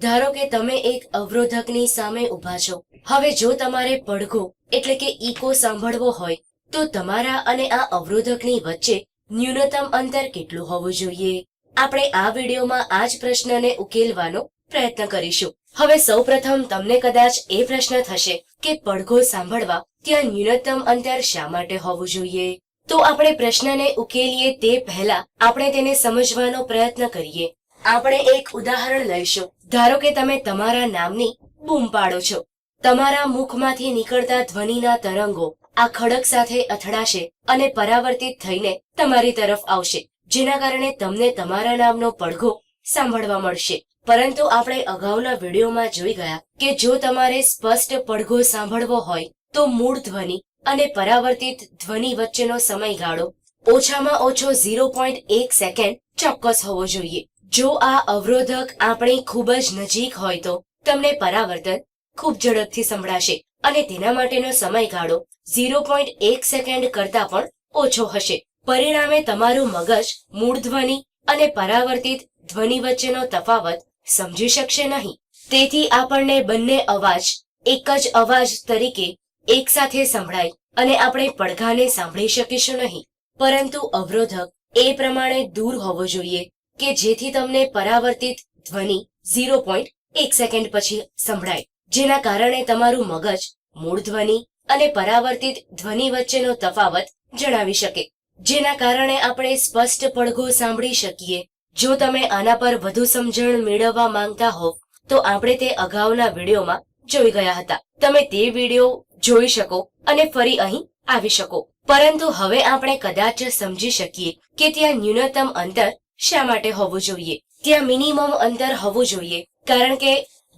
ધારો કે તમે એક અવરોધકની સામે ઊભા છો. હવે જો તમારે પડઘો, એટલે કે ઈકો સાંભળવો હોય, તો તમારા અને આ અવરોધકની વચ્ચે ન્યૂનતમ અંતર કેટલું હોવું જોઈએ? આપણે આ વિડીયોમાં આ જ પ્રશ્નને ઉકેલવાનો પ્રયત્ન કરીશું. હવે સૌપ્રથમ તમને કદાચ એ પ્રશ્ન થશે કે પડઘો સાંભળવા ત્યાં ન્યૂનતમ અંતર શા માટે હોવું જોઈએ? તો આપણે પ્રશ્નને ઉકેલીએ તે પહેલા આપણે તેને સમજવાનો પ્રયત્ન કરીએ. આપણે એક ઉદાહરણ લઈશું. ધારો કે તમે તમારા નામની બૂમ પાડો છો. તમારા મુખમાંથી નીકળતા ધ્વનિના તરંગો આ ખડક સાથે અથડાશે અને પરાવર્તિત થઈને તમારી તરફ આવશે. જેના કારણે તમને તમારા નામનો પડઘો સાંભળવા મળશે. પરંતુ આપણે અગાઉના વિડીયોમાં જોઈ ગયા કે જો તમારે સ્પષ્ટ પડઘો સાંભળવો હોય, તો મૂળ ધ્વનિ અને પરાવર્તિત ધ્વનિ વચ્ચેનો સમયગાળો ઓછામાં ઓછો ઝીરો પોઈન્ટ એક સેકન્ડ ચોક્કસ હોવો જોઈએ. જો આ અવરોધક આપણી ખૂબ જ નજીક હોય તો તમને પરાવર્તન ખૂબ ઝડપથી સંભળાશે અને તેના માટેનો સમયગાળો ઝીરો પોઈન્ટ એક સેકન્ડ કરતા પણ ઓછો હશે. પરિણામે તમારું મગજ મૂળ ધ્વનિ અને પરાવર્તિત ધ્વનિ વચ્ચેનો તફાવત સમજી શકશે નહીં. તેથી આપણને બંને અવાજ એક જ અવાજ તરીકે એકસાથે સંભળાય અને આપણે પડઘાને સાંભળી શકીશું નહીં. પરંતુ અવરોધક એ પ્રમાણે દૂર હોવો જોઈએ. કે જેથી તમને પરાવર્તિત ધ્વનિ ઝીરો પોઈન્ટ એક સેકન્ડ પછી સંભળાય, જેના કારણે તમારું મગજ, મૂળ ધ્વનિ અને પરાવર્તિત ધ્વનિ વચ્ચેનો તફાવત જણાવી શકે. જેના કારણે આપણે સ્પષ્ટ પડઘો સાંભળી શકીએ. જો તમે આના પર વધુ સમજણ મેળવવા માંગતા હોવ તો આપણે તે અગાઉના વિડીયોમાં જોઈ ગયા હતા. તમે તે વીડિયો જોઈ શકો અને ફરી અહીં આવી શકો. પરંતુ હવે આપણે કદાચ સમજી શકીએ કે ત્યાં ન્યૂનતમ અંતર શા માટે હોવું જોઈએ? ત્યાં મિનિમમ અંતર હોવું જોઈએ, કારણ કે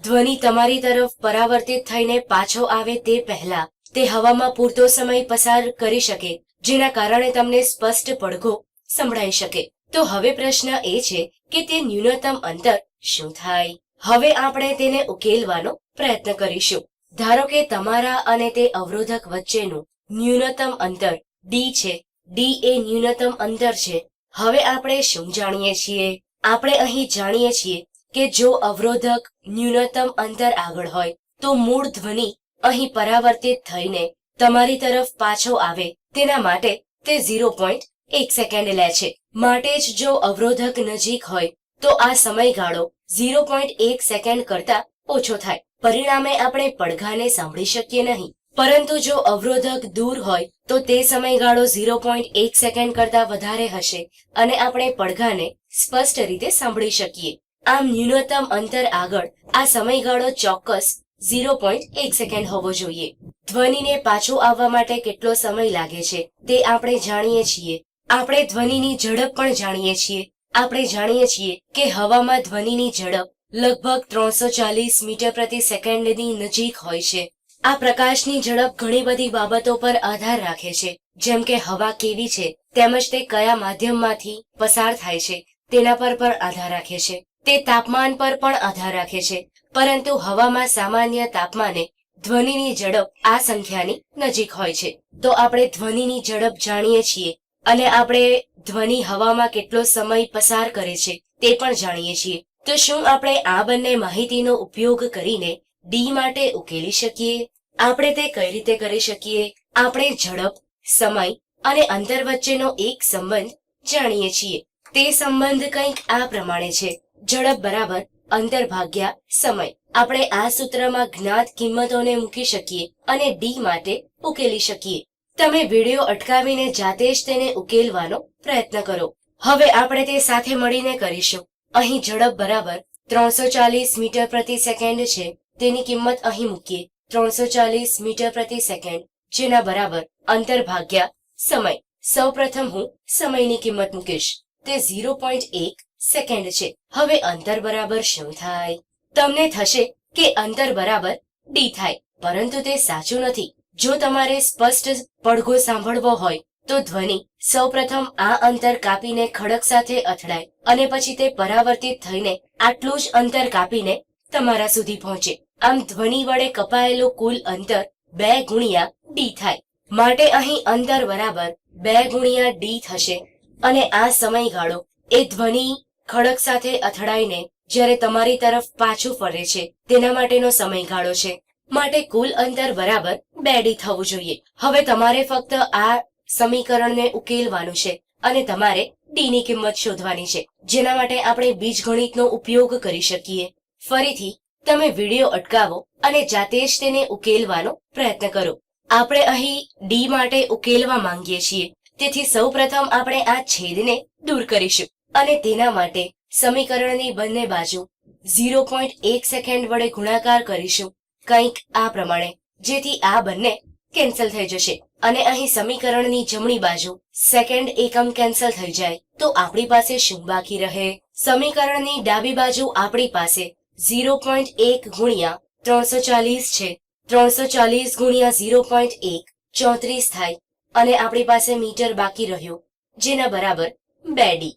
ધ્વનિ તમારી તરફ પરાવર્તિત થઈને પાછો આવે તે પહેલા તે હવામાં પૂરતો સમય પસાર કરી શકે, જેના કારણે તમને સ્પષ્ટ પડઘો સંભળાઈ શકે. તો હવે પ્રશ્ન એ છે કે તે ન્યૂનતમ અંતર શું થાય? હવે આપણે તેને ઉકેલવાનો પ્રયત્ન કરીશું. ધારો કે તમારા અને તે અવરોધક વચ્ચેનું ન્યૂનતમ અંતર ડી છે. ડી એ ન્યૂનતમ અંતર છે. હવે આપણે શું જાણીએ છીએ? આપણે અહીં જાણીએ છીએ કે જો અવરોધક ન્યૂનતમ અંતર આગળ હોય, તો મૂળ ધ્વનિ અહીં પરાવર્તિત થઈને તમારી તરફ પાછો આવે. તેના માટે તે ઝીરો પોઈન્ટ એક સેકન્ડ લે છે. માટે જ જો અવરોધક નજીક હોય, તો આ સમયગાળો ઝીરો પોઈન્ટ એક સેકન્ડ કરતા ઓછો થાય. પરિણામે આપણે પડઘાને સાંભળી શકીએ નહીં. પરંતુ જો અવરોધક દૂર હોય, તો તે સમયગાળો ઝીરો પોઈન્ટ એક સેકન્ડ કરતા વધારે હશે અને આપણે પડઘાને સ્પષ્ટ રીતે સાંભળી શકીએ. આમ ન્યૂનતમ અંતર આગળ આ સમયગાળો ચોક્કસ ઝીરો પોઈન્ટ એક સેકન્ડ હોવો જોઈએ. ધ્વનિને પાછું આવવા માટે કેટલો સમય લાગે છે, તે આપણે જાણીએ છીએ. આપણે ધ્વનિની ઝડપ પણ જાણીએ છીએ. આપણે જાણીએ છીએ કે હવામાં ધ્વનિની ઝડપ લગભગ ત્રણસો ચાલીસ મીટર પ્રતિ સેકન્ડની નજીક હોય છે. આ પ્રકાશની ઝડપ ઘણી બધી બાબતો પર આધાર રાખે છે. જેમ કે હવા કેવી છે, તેમજ તે કયા માધ્યમમાંથી પસાર થાય છે, તેના પર પણ આધાર રાખે છે. તે તાપમાન પર પણ આધાર રાખે છે, પરંતુ હવામાં સામાન્ય તાપમાને ધ્વનિની ઝડપ આ સંખ્યાની નજીક હોય છે. તો આપણે ધ્વનિની ઝડપ જાણીએ છીએ, અને આપણે ધ્વનિ હવામાં કેટલો સમય પસાર કરે છે, તે પણ જાણીએ છીએ. તો શું આપણે આ બંને માહિતીનો ઉપયોગ કરીને ડી માટે ઉકેલી શકીએ, આપણે તે કઈ રીતે કરી શકીએ, આપણે ઝડપ, સમય અને અંતર વચ્ચેનો એક સંબંધ જાણીએ છીએ. તે સંબંધ કંઈક આ પ્રમાણે છે. ઝડપ બરાબર, અંતર ભાગ્યા, સમય. આપણે આ સૂત્રમાં જ્ઞાત કિંમતોને મૂકી શકીએ અને ડી માટે ઉકેલી શકીએ. તમે વીડિયો અટકાવીને જાતે જ તેને ઉકેલવાનો પ્રયત્ન કરો. હવે આપણે તે સાથે મળીને કરીશું. અહીં ઝડપ બરાબર ત્રણસો ચાલીસ મીટર પ્રતિ સેકન્ડ છે. તેની કિંમત અહીં મૂકીએ. ત્રણસો ચાલીસ મીટર પ્રતિ સેકન્ડ, જેના બરાબર અંતર ભાગ્યા સમય. સૌપ્રથમ હું સમયની કિંમત મૂકીશ. તે ઝીરો પોઈન્ટ એક સેકન્ડ છે. હવે અંતર બરાબર શું થાય? તમને થશે કે અંતર બરાબર ડી થાય, પરંતુ તે સાચું નથી. જો તમારે સ્પષ્ટ પડઘો સાંભળવો હોય, તો ધ્વનિ સૌપ્રથમ આ અંતર કાપીને ખડક સાથે અથડાય અને પછી તે પરાવર્તિત થઈને આટલું જ અંતર કાપીને તમારા સુધી પહોંચે. આમ ધ્વનિ વડે કપાયેલું કુલ અંતર બે ગુણ્યા ડી થાય. માટે અહીં અંતર બરાબર બે ગુણ્યા ડી થશે. અને આ સમયગાળો એ ધ્વનિ ખડક સાથે અથડાઈને જ્યારે તમારી તરફ પાછું ફરે છે, તેના માટેનો સમયગાળો છે. માટે કુલ અંતર બરાબર બે ડી થવું જોઈએ. હવે તમારે ફક્ત આ સમીકરણને ઉકેલવાનું છે અને તમારે ડી ની કિંમત શોધવાની છે. જેના માટે આપણે બીજગણિતનો ઉપયોગ કરી શકીએ. ફરીથી તમે વીડિયો અટકાવો અને જાતે જ તેને ઉકેલવાનો પ્રયત્ન કરો. આપણે અહીં ડી માટે ઉકેલવા માંગીએ છીએ. તેથી સૌપ્રથમ આપણે આ છેદને દૂર કરીશું અને તેના માટે સમીકરણની બંને બાજુ ઝીરો પોઈન્ટ એક સેકન્ડ વડે ગુણાકાર કરીશું. કંઈક આ પ્રમાણે, જેથી આ બંને કેન્સલ થઈ જશે. અને અહીં સમીકરણની જમણી બાજુ સેકન્ડ એકમ કેન્સલ થઈ જાય. તો આપણી પાસે શું બાકી રહે? સમીકરણની ડાબી બાજુ આપણી પાસે ઝીરો પોઈન્ટ એક ગુણ્યા ત્રણસો ચાલીસ છે. ત્રણસો ચાલીસ ગુણ્યા ઝીરો પોઈન્ટ એક ચોત્રીસ થાય અને આપણી પાસે મીટર બાકી રહ્યો, જેના બરાબર બે ડી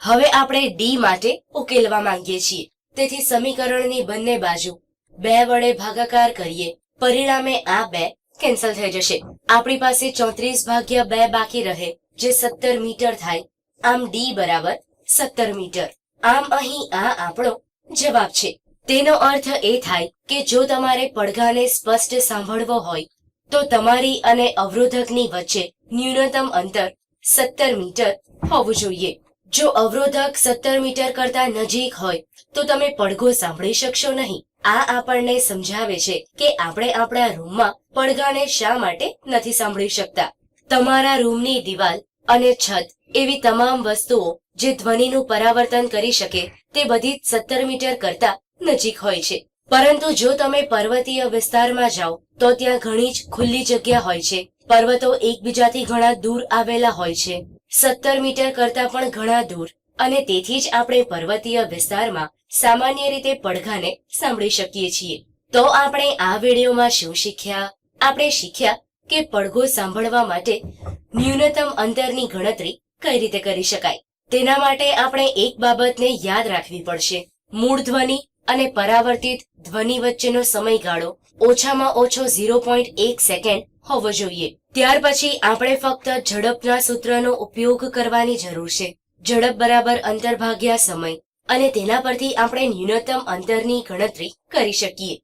હવે આપણે ડી માટે ઉકેલવા માંગીએ છીએ. તેથી સમીકરણની બંને બાજુ બે વડે ભાગાકાર કરીએ. પરિણામે આ બે કેન્સલ થઈ જશે. આપણી પાસે ચોત્રીસ ભાગ્યા બે બાકી રહે, જે સત્તર મીટર થાય. આમ ડી બરાબર સત્તર મીટર. આમ અહીં આ આપણો જવાબ છે. તેનો અર્થ એ થાય કે જો તમારે પડઘાને સ્પષ્ટ સાંભળવો હોય, તો તમારી અને અવરોધકની વચ્ચે ન્યૂનતમ અંતર સત્તર મીટર હોવું જોઈએ. જો અવરોધક સત્તર મીટર કરતા નજીક હોય, તો તમે પડઘો સાંભળી શકશો નહીં. આ આપણને સમજાવે છે કે આપણે આપણા રૂમમાં પડઘાને શા માટે નથી સાંભળી શકતા? તમારા રૂમની દિવાલ અને છત એવી તમામ વસ્તુઓ જે ધ્વનિનું પરાવર્તન કરી શકે તે બધી સત્તર મીટર કરતા નજીક હોય છે. પરંતુ જો તમે પર્વતીય વિસ્તારમાં જાઓ, તો ત્યાં ઘણી જ ખુલ્લી જગ્યા હોય છે. પર્વતો એકબીજાથી ઘણા દૂર આવેલા હોય છે. સત્તર મીટર કરતા પણ ઘણા દૂર. અને તેથી જ આપણે પર્વતીય વિસ્તારમાં સામાન્ય રીતે પડઘાને સાંભળી શકીએ છીએ. તો આપણે આ વિડીયોમાં શું શીખ્યા? આપણે શીખ્યા કે પડઘો સાંભળવા માટે ન્યૂનતમ અંતરની ગણતરી કઈ રીતે કરી શકાય? તેના માટે આપણે એક બાબતને યાદ રાખવી પડશે. મૂળ ધ્વનિ અને પરાવર્તિત ધ્વનિ વચ્ચેનો સમયગાળો ઓછામાં ઓછો ઝીરો પોઈન્ટ એક સેકન્ડ હોવો જોઈએ. ત્યાર પછી આપણે ફક્ત ઝડપના સૂત્રનો ઉપયોગ કરવાની જરૂર છે. ઝડપ બરાબર અંતર ભાગ્યા સમય અને તેના પરથી આપણે ન્યૂનતમ અંતરની ગણતરી કરી શકીએ.